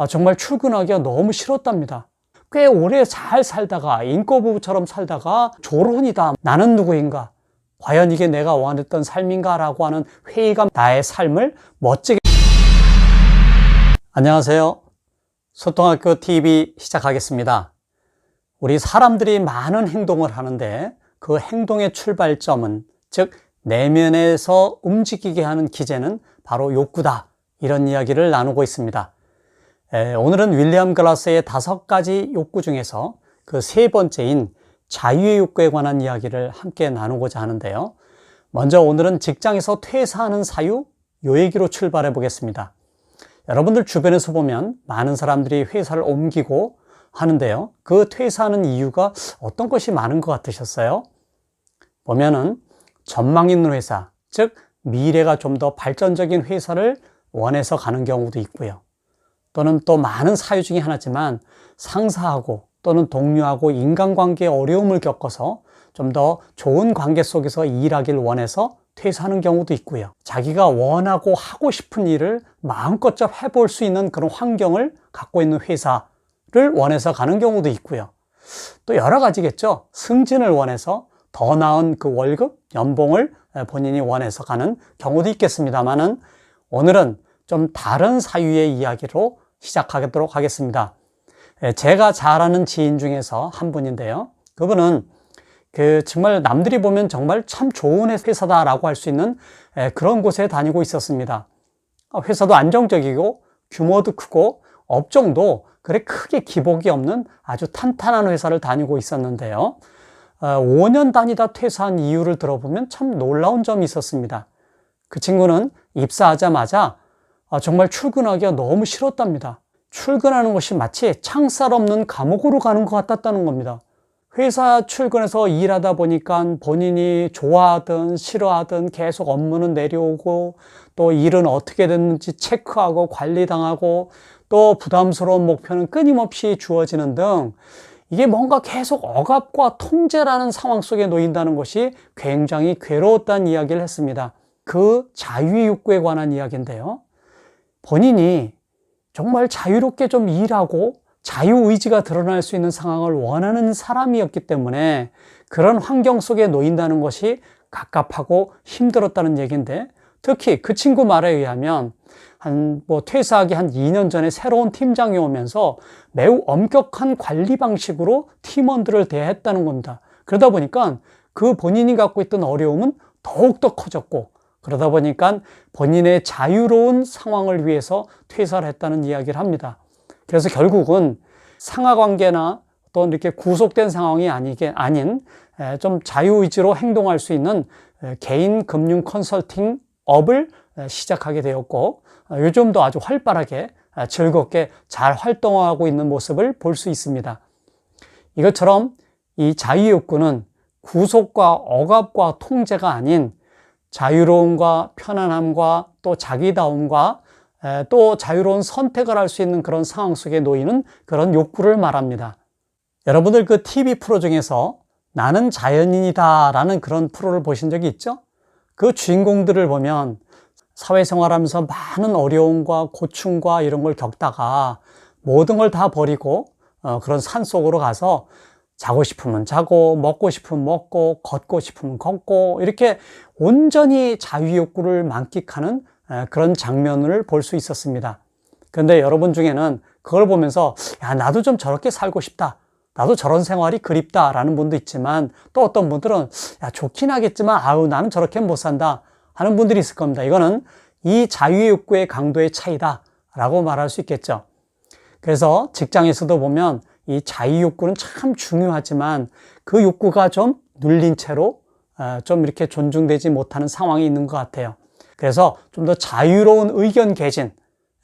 아, 정말 출근하기가 너무 싫었답니다. 꽤 오래 잘 살다가 인꼬부부처럼 살다가 졸혼이다. 나는 누구인가? 과연 이게 내가 원했던 삶인가라고 하는 회의감 나의 삶을 멋지게 안녕하세요. 소통학교 TV 시작하겠습니다. 우리 사람들이 많은 행동을 하는데 그 행동의 출발점은 즉 내면에서 움직이게 하는 기제는 바로 욕구다. 이런 이야기를 나누고 있습니다. 에, 오늘은 윌리엄 글라스의 다섯 가지 욕구 중에서 그 세 번째인 자유의 욕구에 관한 이야기를 함께 나누고자 하는데요. 먼저 오늘은 직장에서 퇴사하는 사유, 요 얘기로 출발해 보겠습니다. 여러분들 주변에서 보면 많은 사람들이 회사를 옮기고 하는데요. 그 퇴사하는 이유가 어떤 것이 많은 것 같으셨어요? 보면은 전망 있는 회사, 즉 미래가 좀 더 발전적인 회사를 원해서 가는 경우도 있고요. 또는 또 많은 사유 중에 하나지만 상사하고 또는 동료하고 인간관계에 어려움을 겪어서 좀 더 좋은 관계 속에서 일하길 원해서 퇴사하는 경우도 있고요. 자기가 원하고 하고 싶은 일을 마음껏 해볼 수 있는 그런 환경을 갖고 있는 회사를 원해서 가는 경우도 있고요. 또 여러 가지겠죠. 승진을 원해서 더 나은 그 월급, 연봉을 본인이 원해서 가는 경우도 있겠습니다만은 오늘은 좀 다른 사유의 이야기로 시작하도록 하겠습니다. 제가 잘 아는 지인 중에서 한 분인데요. 그분은 그 정말 남들이 보면 정말 참 좋은 회사다라고 할 수 있는 그런 곳에 다니고 있었습니다. 회사도 안정적이고 규모도 크고 업종도 그래 크게 기복이 없는 아주 탄탄한 회사를 다니고 있었는데요. 5년 다니다 퇴사한 이유를 들어보면 참 놀라운 점이 있었습니다. 그 친구는 입사하자마자 정말 출근하기가 너무 싫었답니다. 출근하는 것이 마치 창살 없는 감옥으로 가는 것 같았다는 겁니다. 회사 출근해서 일하다 보니까 본인이 좋아하든 싫어하든 계속 업무는 내려오고 또 일은 어떻게 됐는지 체크하고 관리당하고 또 부담스러운 목표는 끊임없이 주어지는 등 이게 뭔가 계속 억압과 통제라는 상황 속에 놓인다는 것이 굉장히 괴로웠다는 이야기를 했습니다. 그 자유의 욕구에 관한 이야기인데요. 본인이 정말 자유롭게 좀 일하고 자유의지가 드러날 수 있는 상황을 원하는 사람이었기 때문에 그런 환경 속에 놓인다는 것이 갑갑하고 힘들었다는 얘기인데 특히 그 친구 말에 의하면 한 뭐 퇴사하기 한 2년 전에 새로운 팀장이 오면서 매우 엄격한 관리 방식으로 팀원들을 대했다는 겁니다. 그러다 보니까 그 본인이 갖고 있던 어려움은 더욱더 커졌고 그러다 보니까 본인의 자유로운 상황을 위해서 퇴사를 했다는 이야기를 합니다. 그래서 결국은 상하 관계나 또 이렇게 구속된 상황이 아니게 아닌 좀 자유의지로 행동할 수 있는 개인 금융 컨설팅 업을 시작하게 되었고 요즘도 아주 활발하게 즐겁게 잘 활동하고 있는 모습을 볼 수 있습니다. 이것처럼 이 자유욕구는 구속과 억압과 통제가 아닌 자유로움과 편안함과 또 자기다움과 또 자유로운 선택을 할 수 있는 그런 상황 속에 놓이는 그런 욕구를 말합니다. 여러분들 그 TV 프로 중에서 나는 자연인이다 라는 그런 프로를 보신 적이 있죠? 그 주인공들을 보면 사회생활 하면서 많은 어려움과 고충과 이런 걸 겪다가 모든 걸 다 버리고 어, 그런 산 속으로 가서 자고 싶으면 자고, 먹고 싶으면 먹고, 걷고 싶으면 걷고, 이렇게 온전히 자유욕구를 만끽하는 그런 장면을 볼 수 있었습니다. 그런데 여러분 중에는 그걸 보면서, 야, 나도 좀 저렇게 살고 싶다. 나도 저런 생활이 그립다라는 분도 있지만, 또 어떤 분들은, 야, 좋긴 하겠지만, 아우, 나는 저렇게 못 산다. 하는 분들이 있을 겁니다. 이거는 이 자유의 욕구의 강도의 차이다. 라고 말할 수 있겠죠. 그래서 직장에서도 보면 이 자유 욕구는 참 중요하지만 그 욕구가 좀 눌린 채로 어, 좀 이렇게 존중되지 못하는 상황이 있는 것 같아요. 그래서 좀 더 자유로운 의견 개진,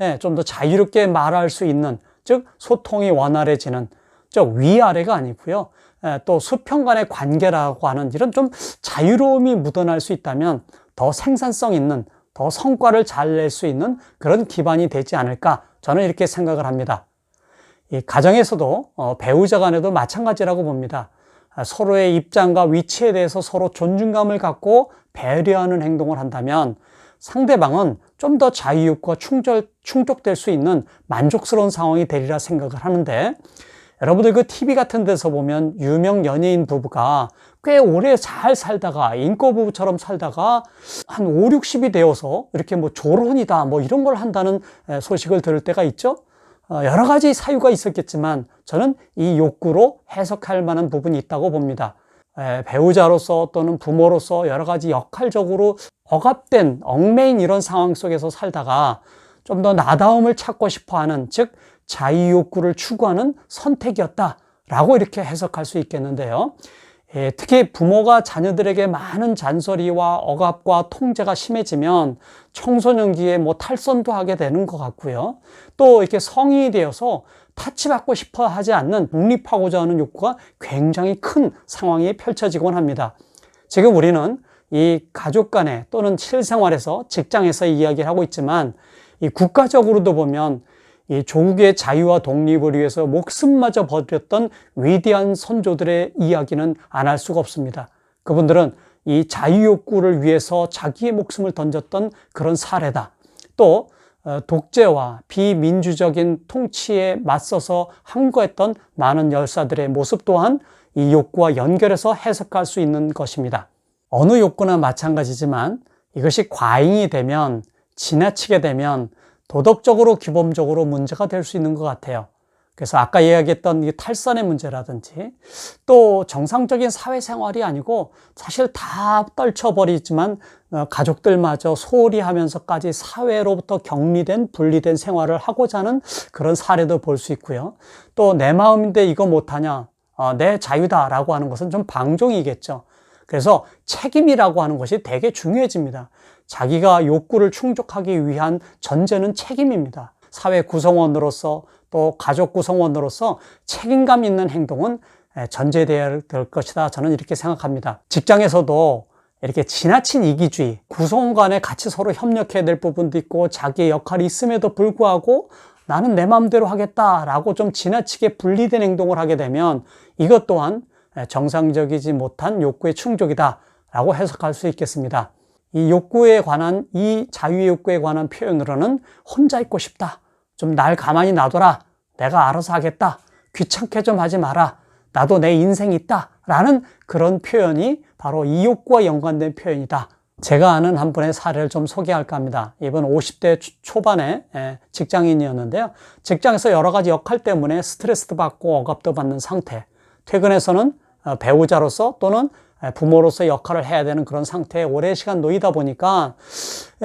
예, 좀더 자유롭게 말할 수 있는, 즉 소통이 원활해지는, 즉 위아래가 아니고요. 예, 또 수평 간의 관계라고 하는 이런 좀 자유로움이 묻어날 수 있다면 더 생산성 있는, 더 성과를 잘 낼 수 있는 그런 기반이 되지 않을까 저는 이렇게 생각을 합니다. 이 가정에서도 어, 배우자 간에도 마찬가지라고 봅니다. 아, 서로의 입장과 위치에 대해서 서로 존중감을 갖고 배려하는 행동을 한다면 상대방은 좀 더 자유욕구가 충족, 충족될 수 있는 만족스러운 상황이 되리라 생각을 하는데 여러분들 그 TV 같은 데서 보면 유명 연예인 부부가 꽤 오래 잘 살다가 인고 부부처럼 살다가 한 5, 60이 되어서 이렇게 뭐 졸혼이다 뭐 이런 걸 한다는 소식을 들을 때가 있죠. 어, 여러 가지 사유가 있었겠지만 저는 이 욕구로 해석할 만한 부분이 있다고 봅니다. 배우자로서 또는 부모로서 여러 가지 역할적으로 억압된 얽매인 이런 상황 속에서 살다가 좀 더 나다움을 찾고 싶어 하는 즉 자유욕구를 추구하는 선택이었다라고 이렇게 해석할 수 있겠는데요. 예, 특히 부모가 자녀들에게 많은 잔소리와 억압과 통제가 심해지면 청소년기에 뭐 탈선도 하게 되는 것 같고요. 또 이렇게 성인이 되어서 타치받고 싶어 하지 않는 독립하고자 하는 욕구가 굉장히 큰 상황이 펼쳐지곤 합니다. 지금 우리는 이 가족 간에 또는 실생활에서 직장에서 이야기를 하고 있지만 이 국가적으로도 보면 이 조국의 자유와 독립을 위해서 목숨마저 버렸던 위대한 선조들의 이야기는 안 할 수가 없습니다. 그분들은 이 자유욕구를 위해서 자기의 목숨을 던졌던 그런 사례다. 또 어, 독재와 비민주적인 통치에 맞서서 항거했던 많은 열사들의 모습 또한 이 욕구와 연결해서 해석할 수 있는 것입니다. 어느 욕구나 마찬가지지만 이것이 과잉이 되면 지나치게 되면 도덕적으로 기본적으로 문제가 될 수 있는 것 같아요. 그래서 아까 이야기했던 이 탈선의 문제라든지 또 정상적인 사회생활이 아니고 사실 다 떨쳐버리지만 어, 가족들마저 소홀히 하면서까지 사회로부터 격리된 분리된 생활을 하고자 하는 그런 사례도 볼 수 있고요. 또 내 마음인데 이거 못하냐 어, 내 자유다라고 하는 것은 좀 방종이겠죠. 그래서 책임이라고 하는 것이 되게 중요해집니다. 자기가 욕구를 충족하기 위한 전제는 책임입니다. 사회 구성원으로서 또 가족 구성원으로서 책임감 있는 행동은 전제되어야 될 것이다. 저는 이렇게 생각합니다. 직장에서도 이렇게 지나친 이기주의, 구성원 간에 같이 서로 협력해야 될 부분도 있고 자기의 역할이 있음에도 불구하고 나는 내 마음대로 하겠다라고 좀 지나치게 분리된 행동을 하게 되면 이것 또한 정상적이지 못한 욕구의 충족이다라고 해석할 수 있겠습니다. 이 욕구에 관한 이 자유의 욕구에 관한 표현으로는 혼자 있고 싶다. 좀 날 가만히 놔둬라. 내가 알아서 하겠다. 귀찮게 좀 하지 마라. 나도 내 인생이 있다. 라는 그런 표현이 바로 이 욕구와 연관된 표현이다. 제가 아는 한 분의 사례를 좀 소개할까 합니다. 이분 50대 초반에 직장인이었는데요. 직장에서 여러 가지 역할 때문에 스트레스도 받고 억압도 받는 상태. 퇴근해서는 어, 배우자로서 또는 부모로서 역할을 해야 되는 그런 상태에 오랜 시간 놓이다 보니까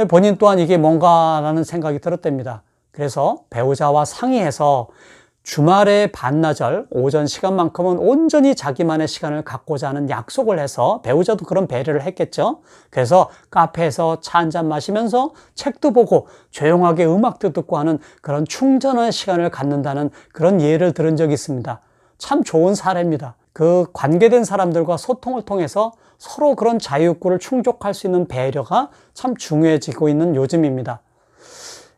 본인 또한 이게 뭔가라는 생각이 들었답니다. 그래서 배우자와 상의해서 주말에 반나절 오전 시간만큼은 온전히 자기만의 시간을 갖고자 하는 약속을 해서 배우자도 그런 배려를 했겠죠. 그래서 카페에서 차 한 잔 마시면서 책도 보고 조용하게 음악도 듣고 하는 그런 충전의 시간을 갖는다는 그런 예를 들은 적이 있습니다. 참 좋은 사례입니다. 그 관계된 사람들과 소통을 통해서 서로 그런 자유욕구를 충족할 수 있는 배려가 참 중요해지고 있는 요즘입니다.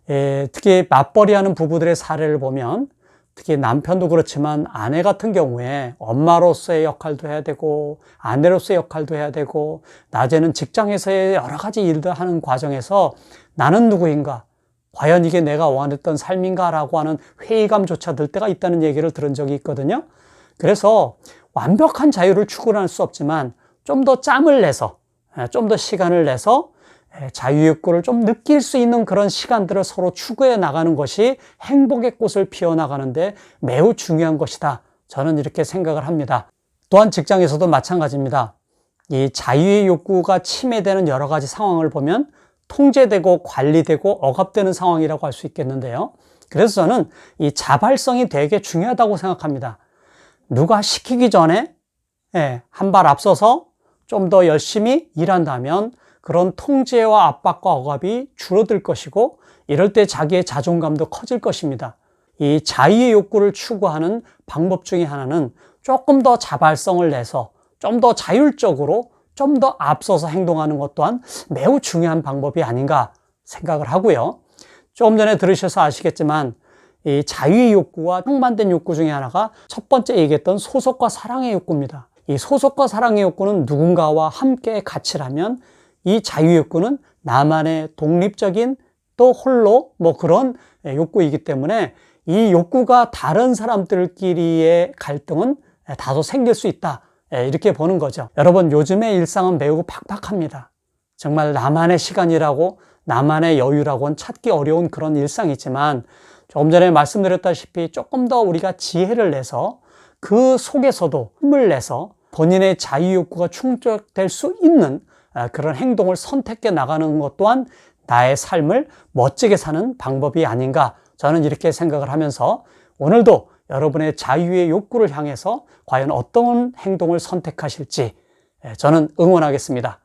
예, 특히 맞벌이 하는 부부들의 사례를 보면 특히 남편도 그렇지만 아내 같은 경우에 엄마로서의 역할도 해야 되고 아내로서의 역할도 해야 되고 낮에는 직장에서의 여러 가지 일들 하는 과정에서 나는 누구인가 과연 이게 내가 원했던 삶인가라고 하는 회의감조차 들 때가 있다는 얘기를 들은 적이 있거든요. 그래서 완벽한 자유를 추구할 수 없지만 좀 더 짬을 내서 예, 좀더 시간을 내서 예, 자유욕구를 좀 느낄 수 있는 그런 시간들을 서로 추구해 나가는 것이 행복의 꽃을 피워 나가는데 매우 중요한 것이다. 저는 이렇게 생각을 합니다. 또한 직장에서도 마찬가지입니다. 이 자유의 욕구가 침해되는 여러 가지 상황을 보면 통제되고 관리되고 억압되는 상황이라고 할 수 있겠는데요. 그래서 저는 이 자발성이 되게 중요하다고 생각합니다. 누가 시키기 전에 예, 한 발 앞서서 좀 더 열심히 일한다면 그런 통제와 압박과 억압이 줄어들 것이고 이럴 때 자기의 자존감도 커질 것입니다. 이 자유의 욕구를 추구하는 방법 중에 하나는 조금 더 자발성을 내서 좀 더 자율적으로 좀 더 앞서서 행동하는 것 또한 매우 중요한 방법이 아닌가 생각을 하고요. 조금 전에 들으셔서 아시겠지만 이 자유의 욕구와 상반된 욕구 중에 하나가 첫 번째 얘기했던 소속과 사랑의 욕구입니다. 이 소속과 사랑의 욕구는 누군가와 함께 같이 하면 이 자유 욕구는 나만의 독립적인 또 홀로 뭐 그런 욕구이기 때문에 이 욕구가 다른 사람들끼리의 갈등은 다소 생길 수 있다. 이렇게 보는 거죠. 여러분, 요즘의 일상은 매우 팍팍합니다. 정말 나만의 시간이라고 나만의 여유라고는 찾기 어려운 그런 일상이지만 조금 전에 말씀드렸다시피 조금 더 우리가 지혜를 내서 그 속에서도 힘을 내서 본인의 자유욕구가 충족될 수 있는 그런 행동을 선택해 나가는 것 또한 나의 삶을 멋지게 사는 방법이 아닌가 저는 이렇게 생각을 하면서 오늘도 여러분의 자유의 욕구를 향해서 과연 어떤 행동을 선택하실지 저는 응원하겠습니다.